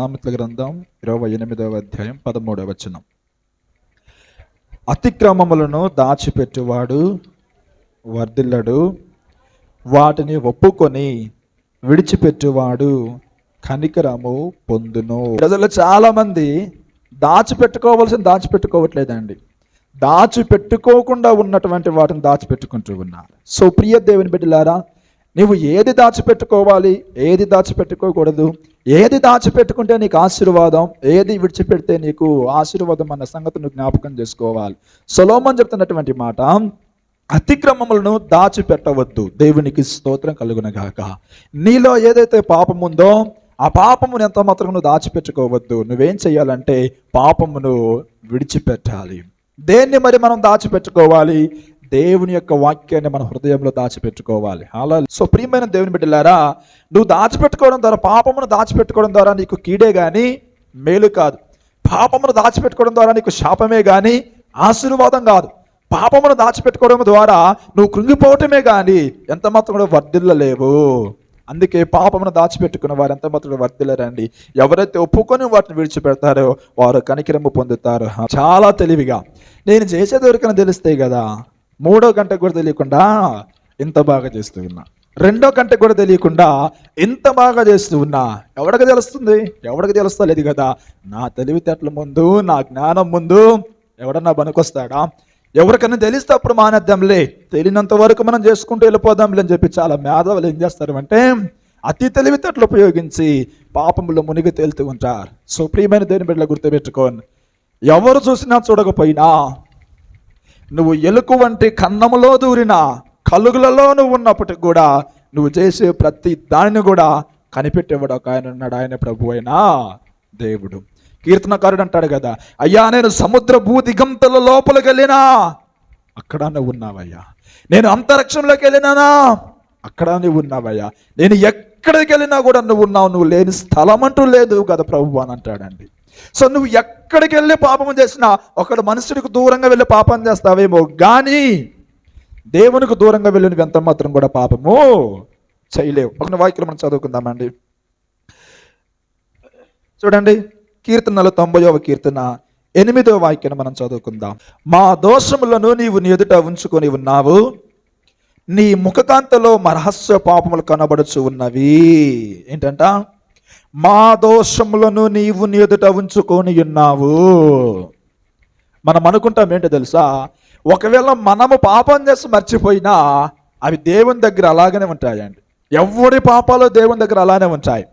సామెతల గ్రంథం ఇరవై ఎనిమిదవ అధ్యాయం పదమూడవ వచనం. అతిక్రమములను దాచిపెట్టువాడు వర్ధిల్లడు వాటిని ఒప్పుకొని విడిచిపెట్టువాడు కనికరము పొందును. ప్రజలు చాలా మంది దాచిపెట్టుకోవాల్సిన దాచిపెట్టుకోవట్లేదండి. దాచిపెట్టుకోకుండా ఉన్నటువంటి వాటిని దాచిపెట్టుకుంటూ ఉన్నారు. సో ప్రియ దేవుని బిడ్డలారా నువ్వు ఏది దాచిపెట్టుకోవాలి ఏది దాచిపెట్టుకోకూడదు ఏది దాచిపెట్టుకుంటే నీకు ఆశీర్వాదం ఏది విడిచిపెడితే నీకు ఆశీర్వాదం అన్న సంగతిని జ్ఞాపకం చేసుకోవాలి. సొలోమన్ చెప్తున్నటువంటి మాట అతిక్రమములను దాచిపెట్టవద్దు. దేవునికి స్తోత్రం కలుగునగాక. నీలో ఏదైతే పాపం ఉందో ఆ పాపమును ఎంత మాత్రం నువ్వు దాచిపెట్టుకోవద్దు. నువ్వేం చేయాలంటే పాపమును విడిచిపెట్టాలి. దేన్ని మరి మనం దాచిపెట్టుకోవాలి? దేవుని యొక్క వాక్యాన్ని మన హృదయంలో దాచిపెట్టుకోవాలి. అలా సో ప్రియమైన దేవుని బిడ్డలారా నువ్వు దాచిపెట్టుకోవడం ద్వారా పాపమును దాచిపెట్టుకోవడం ద్వారా నీకు కీడే కానీ మేలు కాదు. పాపమును దాచిపెట్టుకోవడం ద్వారా నీకు శాపమే కానీ ఆశీర్వాదం కాదు. పాపమును దాచిపెట్టుకోవడం ద్వారా నువ్వు కృంగిపోవటమే కానీ ఎంత మాత్రం కూడా వర్ధిల్లలేవు. అందుకే పాపమును దాచిపెట్టుకున్న వారు ఎంత మాత్రం కూడా ఎవరైతే ఒప్పుకొని వాటిని విడిచిపెడతారో వారు కనికరము పొందుతారు. చాలా తెలివిగా. నేను చేసేది ఎవరికైనా తెలిస్తే కదా మూడో గంట కూడా తెలియకుండా ఇంత బాగా చేస్తూ ఉన్నా. రెండో గంట కూడా తెలియకుండా ఎంత బాగా చేస్తూ ఉన్నా. ఎవడికి తెలుస్తుంది? ఎవడికి తెలుస్తలేదు కదా. నా తెలివితేటల ముందు నా జ్ఞానం ముందు ఎవడన్నా పనికొస్తాడా? ఎవరికైనా తెలిస్తే అప్పుడు మానేద్దాంలే. తెలియనంత వరకు మనం చేసుకుంటూ వెళ్ళిపోదాంలే అని చెప్పి చాలా మేధావులు ఏం చేస్తారు అంటే అతి తెలివితేటలు ఉపయోగించి పాపంలో మునిగి తేలుతూ ఉంటారు. సో ప్రియమైన దేని బిడ్డల గుర్తుపెట్టుకోండి. ఎవరు చూసినా చూడకపోయినా నువ్వు ఎలుకు వంటి కన్నములో దూరిన కలుగులలో నువ్వు ఉన్నప్పటికి కూడా నువ్వు చేసే ప్రతి దానిని కూడా కనిపెట్టేవాడు ఒక ఆయన ఉన్నాడు. ఆయన ప్రభు అయినా దేవుడు. కీర్తనకారుడు అంటాడు కదా అయ్యా నేను సముద్ర భూ దిగంతల లోపలికి వెళ్ళినా అక్కడ నువ్వు ఉన్నావయ్యా. నేను అంతరిక్షంలోకి వెళ్ళినానా అక్కడ నువ్వు ఉన్నావయ్యా. నేను ఎక్కడికి వెళ్ళినా కూడా నువ్వు ఉన్నావు. నువ్వు లేని స్థలం అంటూ లేదు కదా ప్రభు అని అంటాడండి. సో నువ్వు ఎక్కడికి వెళ్ళి పాపం చేసినా ఒకడు మనుషుడికి దూరంగా వెళ్ళి పాపం చేస్తావేమో కానీ దేవునికి దూరంగా వెళ్ళిన ఎంత మాత్రం కూడా పాపము చేయలేవు. ఒక వాక్యం మనం చదువుకుందామండి. చూడండి కీర్తనలు తొంభైవ కీర్తన ఎనిమిదవ వాక్యం మనం చదువుకుందాం. మా దోషములను నీవు నీ ఎదుట ఉంచుకొని ఉన్నావు. నీ ముఖకాంతలో మరహస్య పాపములు కనబడుచు ఉన్నవి. ఏంటంట? మా దోషములను నీవు నీ ఎదుట ఉంచుకొని ఉన్నావు. మనం అనుకుంటాం ఏంటో తెలుసా? ఒకవేళ మనము పాపం చేసి మర్చిపోయినా అవి దేవుని దగ్గర అలాగనే ఉంటాయండి. ఎవరి పాపాలు దేవుని దగ్గర అలానే ఉంటాయి.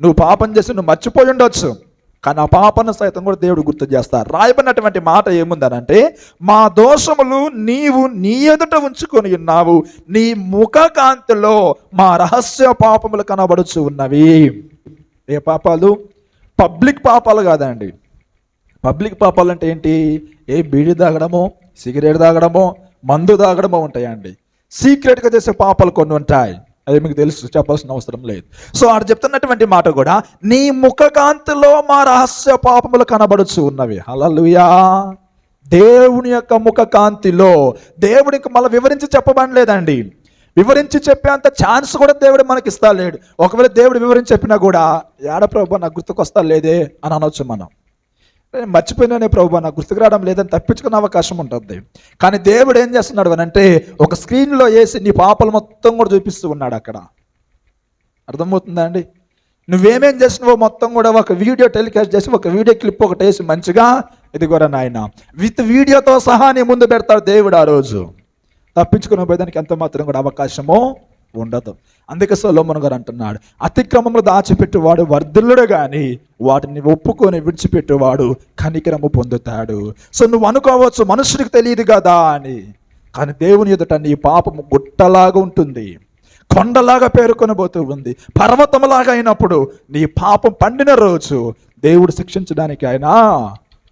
నువ్వు పాపం చేసి నువ్వు మర్చిపోయి ఉండొచ్చు. కానీ ఆ పాపను సైతం కూడా దేవుడు గుర్తు చేస్తారు రాయబడినటువంటి మాట ఏముందనంటే మా దోషములు నీవు నీ ఎదుట ఉంచుకొని ఉన్నావు. నీ ముఖకాంతిలో మా రహస్య పాపములు కనబడుచు ఉన్నవి. ఏ పాపాలు? పబ్లిక్ పాపాలు కాదండి. పబ్లిక్ పాపాలు అంటే ఏంటి? ఏ బీడి తాగడము సిగరెట్ తాగడము మందు తాగడము ఉంటాయండి. సీక్రెట్గా చేసే పాపాలు కొన్ని ఉంటాయి. అది మీకు తెలుసు చెప్పాల్సిన అవసరం లేదు. సో ఆడు చెప్తున్నటువంటి మాట కూడా నీ ముఖకాంతిలో మా రహస్య పాపములు కనబడుచు ఉన్నవి. హలలుయా దేవుని యొక్క ముఖకాంతిలో. దేవుడికి మళ్ళీ వివరించి చెప్పబడలేదండి. వివరించి చెప్పేంత ఛాన్స్ కూడా దేవుడు మనకి ఇస్తా లేడు ఒకవేళ దేవుడు వివరించి చెప్పినా కూడా ఏడ ప్రభు నాకు గుర్తుకొస్తా లేదే? అని అనొచ్చు మనం. నేను మర్చిపోయినానే ప్రభు నాకు గుర్తుకు రావడం లేదని తప్పించుకునే అవకాశం ఉంటుంది. కానీ దేవుడు ఏం చేస్తున్నాడు అని అంటే ఒక స్క్రీన్లో వేసి నీ పాపలు మొత్తం కూడా చూపిస్తూ ఉన్నాడు అక్కడ. అర్థమవుతుందా అండి? నువ్వేమేం చేసినవో మొత్తం కూడా ఒక వీడియో టెలికాస్ట్ చేసి ఒక వీడియో క్లిప్ ఒకటి వేసి మంచిగా ఇది కూడా నాయన విత్ వీడియోతో సహా నీ ముందు పెడతాడు దేవుడు ఆ రోజు. తప్పించుకుని పోయేదానికి ఎంత మాత్రం కూడా అవకాశమో ఉండదు. అందుకే సొలోమన్ గారు అంటున్నాడు అతిక్రమంలో దాచిపెట్టువాడు వర్ధిల్లుడు కానీ వాటిని ఒప్పుకొని విడిచిపెట్టేవాడు కనికరము పొందుతాడు. సో నువ్వు అనుకోవచ్చు మనుషుడికి తెలియదు కదా అని. కానీ దేవుని ఎదుట నీ పాపము గుట్టలాగా ఉంటుంది కొండలాగా పేరుకొని పోతూ ఉంది. పర్వతములాగా అయినప్పుడు నీ పాపం పండిన రోజు దేవుడు శిక్షించడానికి ఆయన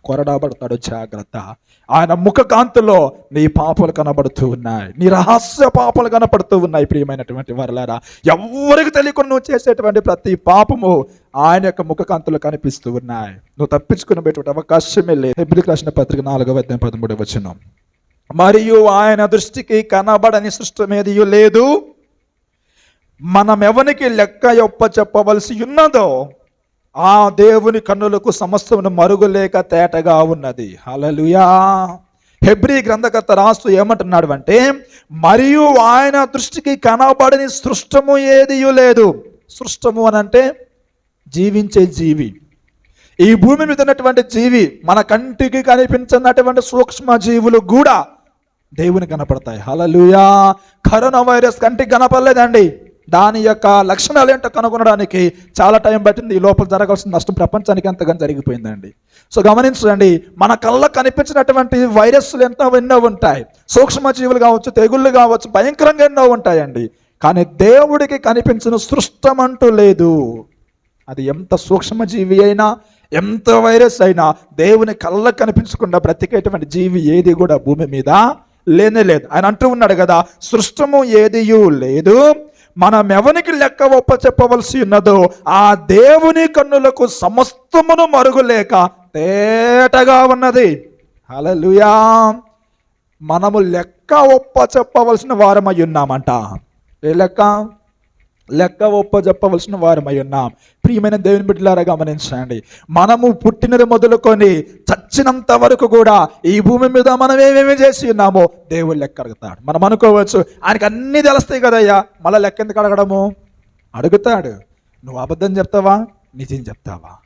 కొరడాబడతాడు జాగ్రత్త. ఆయన ముఖకాంతిలో నీ పాపలు కనబడుతూ ఉన్నాయి. నీ రహస్య పాపలు కనపడుతూ ఉన్నాయి ప్రియమైనటువంటి వరలారా. ఎవరికి తెలియకుండా నువ్వు చేసేటువంటి ప్రతి పాపము ఆయన యొక్క ముఖకాంతులు కనిపిస్తూ ఉన్నాయి. నువ్వు తప్పించుకుని అవకాశమే లేదు. హెబ్రిక్ రాసిన పత్రిక నాలుగవ అధ్యాయం పదమూడు వచ్చిన మరియు ఆయన దృష్టికి కనబడని సృష్టమేది లేదు? మనం ఎవరికి లెక్క యొప్ప చెప్పవలసి ఉన్నదో ఆ దేవుని కన్నులకు సమస్తమును మరుగులేక తేటగా ఉన్నది. హలలుయా హెబ్రీ గ్రంథకర్త రాస్తూ ఏమంటున్నాడు అంటే మరియు ఆయన దృష్టికి కనబడని సృష్టము ఏదియూ లేదు. సృష్టము అని అంటే జీవించే జీవి. ఈ భూమి మీద ఉన్నటువంటి జీవి మన కంటికి కనిపించినటువంటి సూక్ష్మ జీవులు కూడా దేవుని కనపడతాయి. హలలుయా కరోనా వైరస్ కంటికి కనపడలేదండి. దాని యొక్క లక్షణాలు ఏంటో కనుగొనడానికి చాలా టైం పట్టింది. ఈ లోపల జరగాల్సిన నష్టం ప్రపంచానికి ఎంతగానో జరిగిపోయిందండి. సో గమనించండి మన కళ్ళ కనిపించినటువంటి వైరస్లు ఎంతో ఎన్నో ఉంటాయి. సూక్ష్మజీవులు కావచ్చు తెగుళ్ళు కావచ్చు భయంకరంగా ఎన్నో ఉంటాయండి. కానీ దేవుడికి కనిపించిన సృష్టం అంటూ లేదు. అది ఎంత సూక్ష్మజీవి అయినా ఎంత వైరస్ అయినా దేవుని కళ్ళకు కనిపించకుండా బ్రతికేటువంటి జీవి ఏది కూడా భూమి మీద లేనే లేదు. ఆయన అంటూ ఉన్నాడు కదా సృష్టము ఏదియూ లేదు. మనం ఎవరికి లెక్క ఒప్ప చెప్పవలసి ఉన్నదో ఆ దేవుని కన్నులకు సమస్తమును మరుగులేక తేటగా ఉన్నది. హల్లెలూయా. మనము లెక్క ఒప్ప చెప్పవలసిన వారమై ఉన్నామంట. ఏ లెక్క? లెక్క ఒప్ప చెప్పవలసిన వారమై ఉన్నాం. ప్రియమైన దేవుని బిడ్డలారా గమనించండి. మనము పుట్టినది మొదలుకొని చచ్చినంత వరకు కూడా ఈ భూమి మీద మనం ఏమేమి చేసి ఉన్నామో దేవుడు లెక్క అడుగుతాడు. మనం అనుకోవచ్చు ఆయనకి అన్ని తెలుస్తాయి కదయ్యా. మళ్ళీ లెక్క ఎందుకు అడగడము? అడుగుతాడు. నువ్వు అబద్ధం చెప్తావా? నిజం చెప్తావా?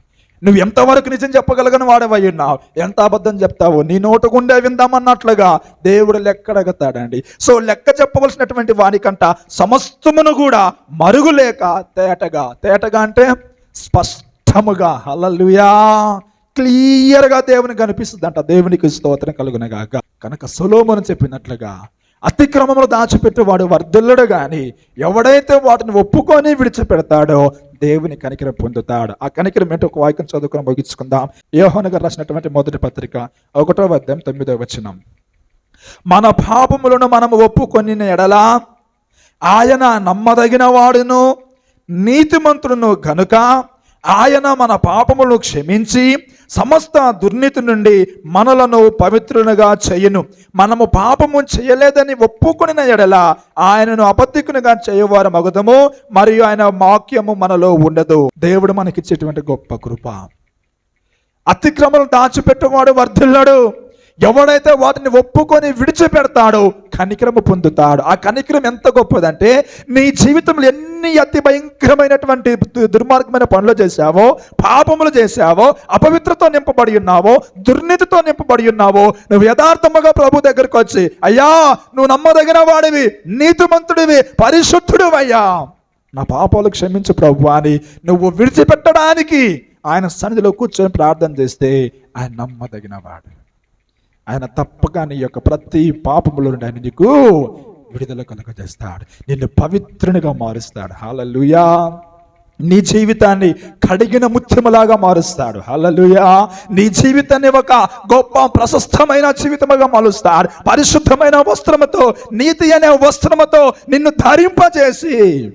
నువ్వు ఎంతవరకు నిజం చెప్పగలగని వాడవయ్యున్నావు ఎంత అబద్ధం చెప్తావు? నీ నోటు గుండె విందామన్నట్లుగా దేవుడు లెక్కడగతాడండి సో లెక్క చెప్పవలసినటువంటి వానికంట సమస్తమును కూడా మరుగులేక తేటగా తేటగా అంటే స్పష్టముగా అలలుయా క్లియర్గా దేవుని కనిపిస్తుందంట దేవునికి స్తోత్రం కలుగునగాక. కనుక సొలోమను చెప్పినట్లుగా అతిక్రమములు దాచిపెట్టేవాడు వర్ధిల్లుడు కానీ ఎవడైతే వాటిని ఒప్పుకొని విడిచిపెడతాడో దేవుని కనికరం పొందుతాడు. ఆ కనికరం ఏంటో ఒక వాక్యం చదువుకొని ముగించుకుందాం. యోహోన్ గారు రాసినటువంటి మొదటి పత్రిక ఒకటో అధ్యాయం తొమ్మిదో వచనం. మన పాపములను మనము ఒప్పుకొని ఎడలా ఆయన నమ్మదగిన వాడును నీతిమంతుడును గనుక ఆయన మన పాపములను క్షమించి సమస్త దుర్నీతి నుండి మనలను పవిత్రునిగా చేయను. మనము పాపము చేయలేదని ఒప్పుకుని ఎడల ఆయనను అబద్ధికునిగా చేయవారు మగుదము మరియు ఆయన వాక్యము మనలో ఉండదు. దేవుడు మనకిచ్చేటువంటి గొప్ప కృప. అతిక్రమలు దాచిపెట్టువాడు వర్ధిల్లాడు. ఎవడైతే వాటిని ఒప్పుకొని విడిచిపెడతాడో కనికరము పొందుతాడు. ఆ కనికరం ఎంత గొప్పదంటే నీ జీవితంలో ఎన్ని అతి భయంకరమైనటువంటి దు- దుర్మార్గమైన పనులు చేశావో పాపములు చేశావో అపవిత్రతో నింపబడి ఉన్నావో దుర్నీతితో నింపబడి ఉన్నావో నువ్వు యథార్థముగా ప్రభు దగ్గరకు వచ్చి అయ్యా నువ్వు నమ్మదగిన వాడివి నీతిమంతుడివి పరిశుద్ధుడు అయ్యా నా పాపాలు క్షమించు ప్రభు అని నువ్వు విడిచిపెట్టడానికి ఆయన సన్నిధిలో కూర్చొని ప్రార్థన చేస్తే ఆయన నమ్మదగిన వాడు. ఆయన తప్పక నీ యొక్క ప్రతి పాపములో నుండి ఆయన నీకు విడుదల కలుగజేస్తాడు. నిన్ను పవిత్రునిగా మారుస్తాడు. హల్లెలూయా. నీ జీవితాన్ని కడిగిన ముత్యములాగా మారుస్తాడు. హలలుయా నీ జీవితాన్ని ఒక గొప్ప ప్రశస్తమైన జీవితముగా మారుస్తాడు. పరిశుద్ధమైన వస్త్రముతో నీతి అనే వస్త్రముతో నిన్ను ధరింపజేసి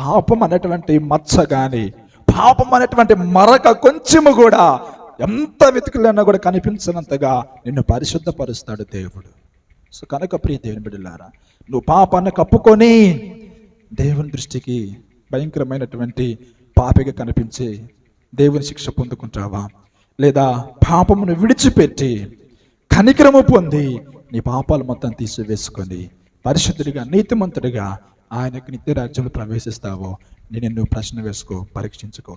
పాపం అనేటువంటి మచ్చ కానీ పాపం అనేటువంటి మరక కొంచెము కూడా ఎంత వెతుకులైనా కూడా కనిపించినంతగా నిన్ను పరిశుద్ధపరుస్తాడు దేవుడు. సో కనుక ప్రియ దేవుని బిడ్డలారా నువ్వు పాపాన్ని కప్పుకొని దేవుని దృష్టికి భయంకరమైనటువంటి పాపిగా కనిపించి దేవుని శిక్ష పొందుకుంటావా? లేదా పాపమును విడిచిపెట్టి కనికరము పొంది నీ పాపాలు మొత్తం తీసివేసుకొని పరిశుద్ధుడిగా నీతిమంతుడిగా ఆయనకు నిత్య రాజ్యంలో ప్రవేశిస్తావో నేను నువ్వు ప్రశ్న వేసుకో పరీక్షించుకో.